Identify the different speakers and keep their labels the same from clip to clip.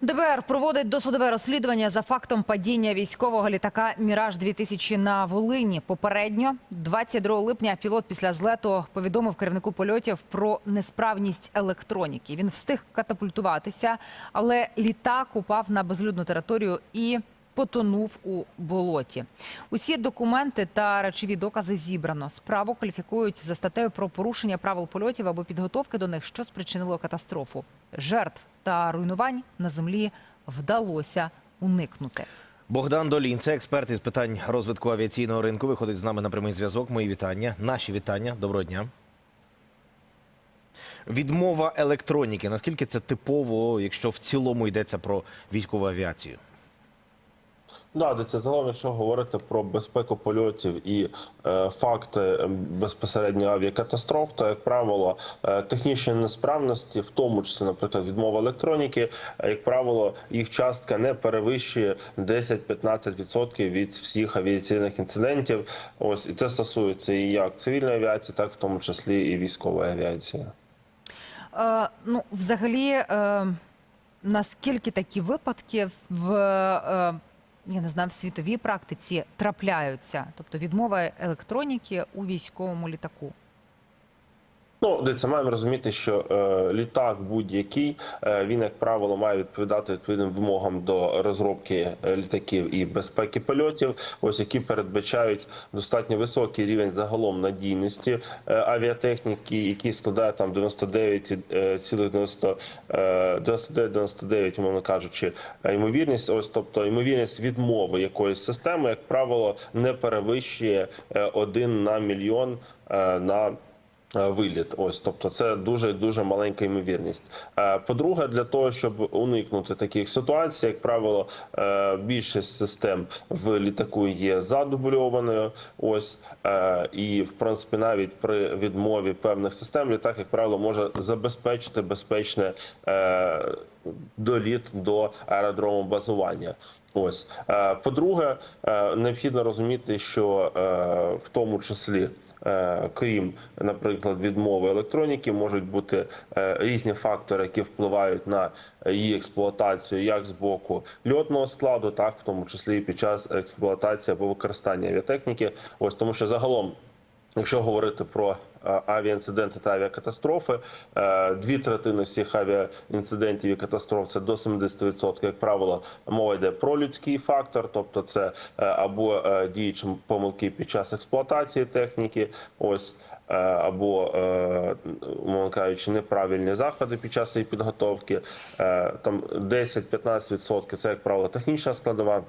Speaker 1: ДБР проводить досудове розслідування за фактом падіння військового літака Міраж 2000 на Волині. Попередньо, 22 липня, пілот після злету повідомив керівнику польотів про несправність електроніки. Він встиг катапультуватися, але літак упав на безлюдну територію і потонув у болоті. Усі документи та речові докази зібрано. Справу кваліфікують за статтею про порушення правил польотів або підготовки до них, що спричинило катастрофу. Жертв та руйнувань на землі вдалося уникнути.
Speaker 2: Богдан Долін, це експерт із питань розвитку авіаційного ринку. Виходить з нами на прямий зв'язок. Мої вітання. Наші вітання. Доброго дня. Відмова електроніки. Наскільки це типово, якщо в цілому йдеться про військову авіацію?
Speaker 3: Да, це загалом, якщо говорити про безпеку польотів і е, факти е, безпосередньо авіакатастроф, то як правило, е, технічні несправності, в тому числі, наприклад, відмова електроніки, е, як правило, їх частка не перевищує 10-15% від всіх авіаційних інцидентів. Ось і це стосується і як цивільної авіації, так в тому числі і військової авіації.
Speaker 1: Е, ну, взагалі, е, наскільки такі випадки в, е, я не знаю, в світовій практиці трапляються? Тобто відмова електроніки у військовому літаку?
Speaker 3: Ну, дивіться, маємо розуміти, що е, літак будь-який е, він, як правило, має відповідати відповідним вимогам до розробки е, літаків і безпеки польотів, ось які передбачають достатньо високий рівень загалом надійності е, авіатехніки, який складає там 99,99, умовно кажучи, е, ймовірність. Ось тобто ймовірність відмови якоїсь системи, як правило, не перевищує е, один на мільйон е, на Е, Виліт, ось тобто, це дуже дуже маленька ймовірність. Е, По-друге, для того, щоб уникнути таких ситуацій, як правило, е, більшість систем в літаку є задубльованою. Ось е, і в принципі, навіть при відмові певних систем, літак, як правило, може забезпечити безпечне е, доліт до аеродрому базування. Ось Е, по-друге, е, необхідно розуміти, що е, в тому числі. Е, Крім, наприклад, відмови електроніки, можуть бути е, різні фактори, які впливають на її експлуатацію, як з боку льотного складу, так в тому числі і під час експлуатації або використання авіатехніки. Ось тому, що загалом. Якщо говорити про е, авіаінциденти та авіакатастрофи, е, дві третини всіх авіаінцидентів і катастроф це до 70%, як правило, мова йде про людський фактор, тобто це е, або діючі помилки під час експлуатації техніки, ось або, умовно кажучи, неправильні заходи під час її підготовки. Там 10-15% це, як правило, технічна складова.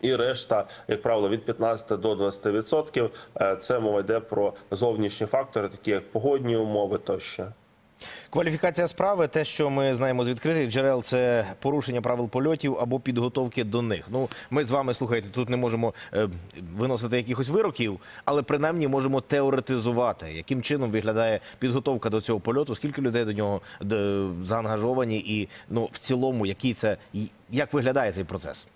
Speaker 3: І решта, як правило, від 15 до 20%. Е, Це мова йде про зовнішні фактори, такі як погодні умови тощо.
Speaker 2: Кваліфікація справи, те, що ми знаємо з відкритих джерел, це порушення правил польотів або підготовки до них. Ну, ми з вами слухайте, тут не можемо е, виносити якихось вироків, але принаймні можемо теоретизувати, яким чином виглядає підготовка до цього польоту, скільки людей до нього заангажовані, і ну в цілому, який це як виглядає цей процес.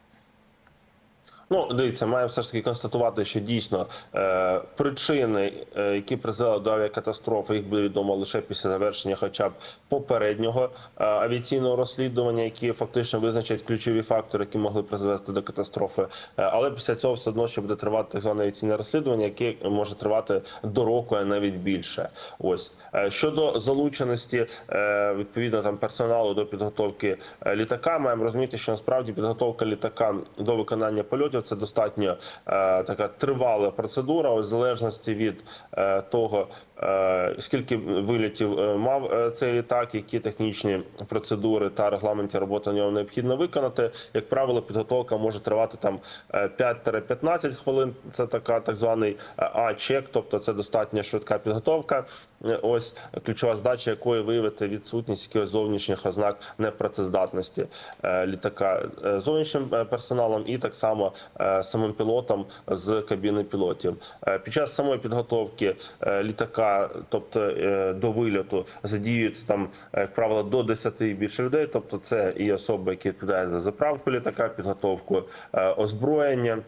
Speaker 3: Ну, дивіться, має все ж таки констатувати, що дійсно е, причини, е, які призвели до авіакатастрофи, їх буде відомо лише після завершення, хоча б попереднього е, авіаційного розслідування, які фактично визначать ключові фактори, які могли призвести до катастрофи. Е, але після цього все одно ще буде тривати так зване авіаційне розслідування, яке може тривати до року, а навіть більше. Ось Е, щодо залученості е, відповідно там персоналу до підготовки е, літака, маємо розуміти, що насправді підготовка літака до виконання польотів це достатньо е, така тривала процедура, у залежності від е, того, скільки вилітів е, мав е, цей літак, які технічні процедури та регламенті роботи на ньому необхідно виконати. Як правило, підготовка може тривати там е, 5-15 хвилин. Це така так званий е, А-чек, тобто це достатньо швидка підготовка. Е, Ось ключова задача, якої виявити відсутність якихось зовнішніх ознак непрацездатності е, літака е, зовнішнім е, персоналом і так само е, самим пілотом з кабіни пілотів. Е, Під час самої підготовки е, літака, тобто е, до вильоту, задіюється там, е, як правило, до 10 і більше людей. Тобто, це і особи, які відповідають за заправку літака, підготовку е, озброєння.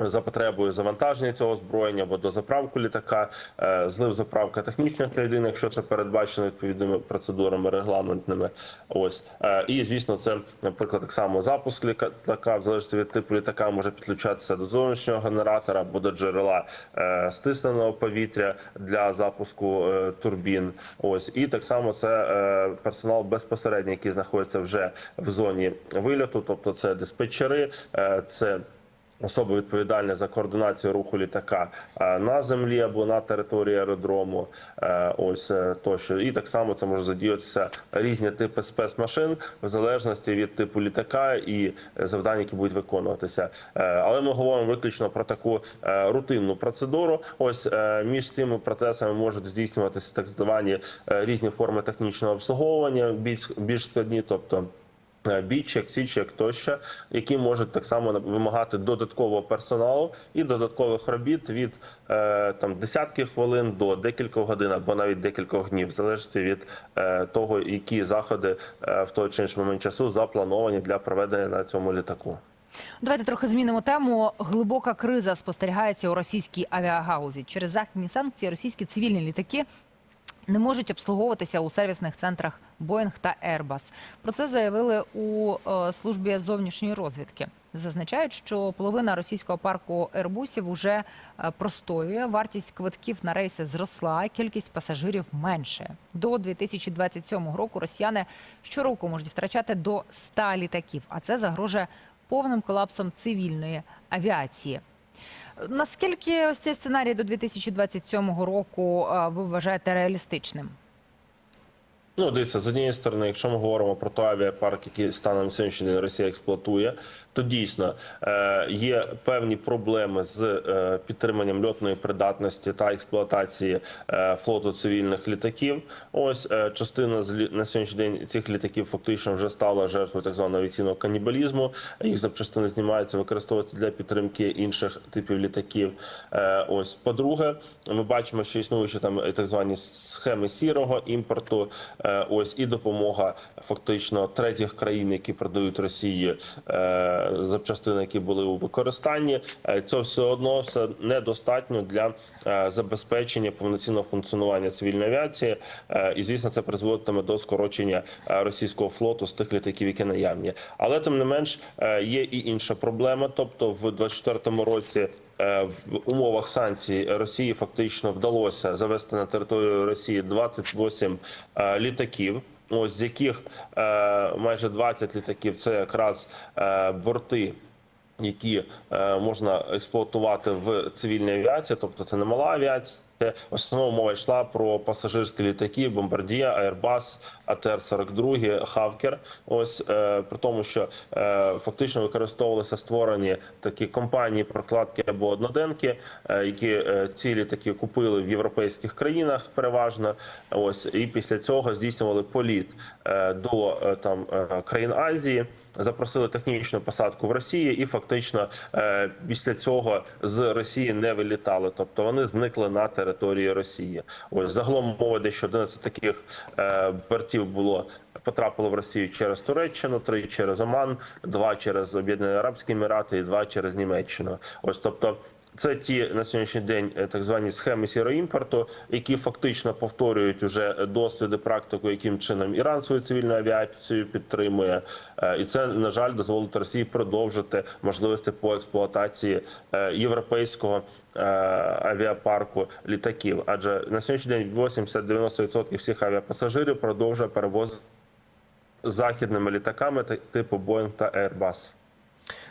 Speaker 3: За потребою завантаження цього озброєння або до заправку літака, е, злив заправка технічних клітин, якщо це передбачено відповідними процедурами регламентними. Ось Е, і звісно, це наприклад так само запуск літака, в залежності від типу літака, може підключатися до зовнішнього генератора або до джерела е, стисненого повітря для запуску турбін. Ось і так само це персонал безпосередньо, який знаходиться вже в зоні вильоту, тобто це диспетчери, це Особи відповідальні за координацію руху літака е, на землі або на території аеродрому, е, ось е, тощо, і так само це може задіятися різні типи спецмашин в залежності від типу літака і завдань, які будуть виконуватися. Але ми говоримо виключно про таку рутинну процедуру. Ось між цими процесами можуть здійснюватися так звані різні форми технічного обслуговування, більш більш складні, тобто. Бічек, січек тощо, які можуть так само вимагати додаткового персоналу і додаткових робіт від е, там десятки хвилин до декількох годин або навіть декількох днів, в залежності від е, того, які заходи е, в той чи інший момент часу заплановані для проведення на цьому літаку.
Speaker 1: Давайте трохи змінимо тему. Глибока криза спостерігається у російській авіагаузі. Через західні санкції російські цивільні літаки не можуть обслуговуватися у сервісних центрах Боїнг та Airbus. Про це заявили у е, службі зовнішньої розвідки. Зазначають, що половина російського парку Airbusів уже е, простоює. Вартість квитків на рейси зросла, кількість пасажирів менше. До 2027 року росіяни щороку можуть втрачати до 100 літаків, а це загрожує повним колапсом цивільної авіації. Наскільки ось цей сценарій до 2027 року е, ви вважаєте реалістичним?
Speaker 3: Ну, дивіться, з однієї сторони, якщо ми говоримо про той авіапарк, який станом сьогоднішній Росія експлуатує, то дійсно е, є певні проблеми з е, підтриманням льотної придатності та експлуатації е, флоту цивільних літаків. Ось частина з на сьогоднішній день цих літаків фактично вже стала жертвою так званого авіаційного канібалізму. Їх запчастини знімаються, використовуються для підтримки інших типів літаків. Ось, по-друге, ми бачимо, що існують там так звані схеми сірого імпорту. Е, ось і допомога фактично третіх країн, які продають Росії е, запчастини, які були у використанні. Це все одно все недостатньо для е, забезпечення повноцінного функціонування цивільної авіації. І звісно, це призводитиме до скорочення російського флоту з тих літаків, які наявні. Але тим не менш є і інша проблема. Тобто, в 24-му році. Е, В умовах санкцій Росії фактично вдалося завести на територію Росії 28 е, літаків. Ось з яких е, майже 20 літаків це якраз борти які е, можна експлуатувати в цивільній авіації, тобто це не мала авіація. Основна мова йшла про пасажирські літаки, бомбардія, Airbus, АТР-42, Хавкер. Ось е, при тому, що е, фактично використовувалися створені такі компанії прокладки або одноденки, е, які е, ці літаки купили в європейських країнах переважно. Ось і після цього здійснювали політ е, до е, там е, країн Азії, запросили технічну посадку в Росії, і фактично е, після цього з Росії не вилітали, тобто вони зникли на території Росії. Ось загалом мова йде, що 11 таких е, бортів було. Потрапило в Росію через Туреччину, три через Оман, два через Об'єднані Арабські Емірати і два через Німеччину. Ось тобто. Це ті на сьогоднішній день е, так звані схеми сіроімпорту, які фактично повторюють уже досвіди практику, яким чином Іран свою цивільну авіацію підтримує, Е, і це на жаль дозволить Росії продовжити можливості по експлуатації е, європейського авіапарку літаків. Адже на сьогоднішній день 80-90% всіх авіапасажирів продовжує перевозити західними літаками та- типу Boeing та Airbus.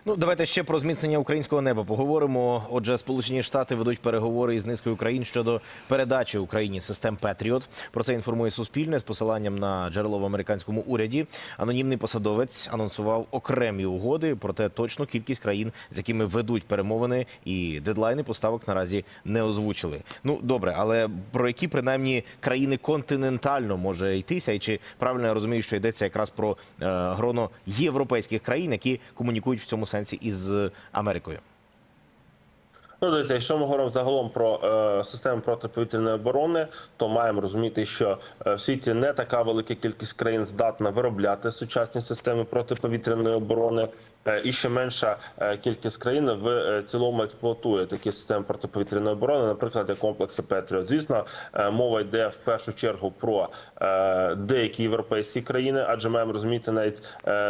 Speaker 2: Ну, давайте ще про зміцнення українського неба поговоримо. Отже, Сполучені Штати ведуть переговори із низкою країн щодо передачі Україні систем Петріот. Про це інформує Суспільне з посиланням на джерело в американському уряді. Анонімний посадовець анонсував окремі угоди, проте точну кількість країн, з якими ведуть перемовини, і дедлайни поставок наразі не озвучили. Ну добре, але про які принаймні країни континентально може йтися, і чи правильно я розумію, що йдеться якраз про е, гроно європейських країн, які комунікують в цьому сенсі із Америкою?
Speaker 3: Ну, дивіться, якщо ми говоримо загалом про е, систему протиповітряної оборони, то маємо розуміти, що е, в світі не така велика кількість країн здатна виробляти сучасні системи протиповітряної оборони. е, І ще менша е, кількість країн в цілому експлуатує такі системи протиповітряної оборони, наприклад, як комплекси Петріот. Звісно, мова йде в першу чергу про деякі європейські країни, адже маємо розуміти, навіть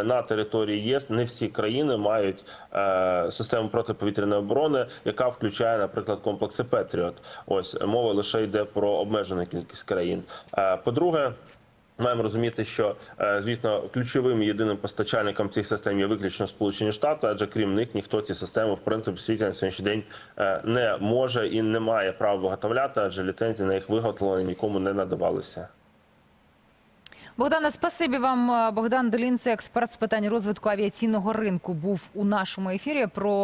Speaker 3: на території ЄС не всі країни мають систему протиповітряної оборони, яка включає, наприклад, комплекси Петріот. Ось мова лише йде про обмежену кількість країн. Е, По-друге. Маємо розуміти, що е, звісно ключовим єдиним постачальником цих систем є виключно Сполучені Штати, адже крім них ніхто ці системи в принципі світі на сьогоднішній день е, не може і не має права виготовляти, адже ліцензії на їх виготовлення нікому не надавалися.
Speaker 1: Богдане, спасибі вам. Богдан Долінце, експерт з питань розвитку авіаційного ринку, був у нашому ефірі. Про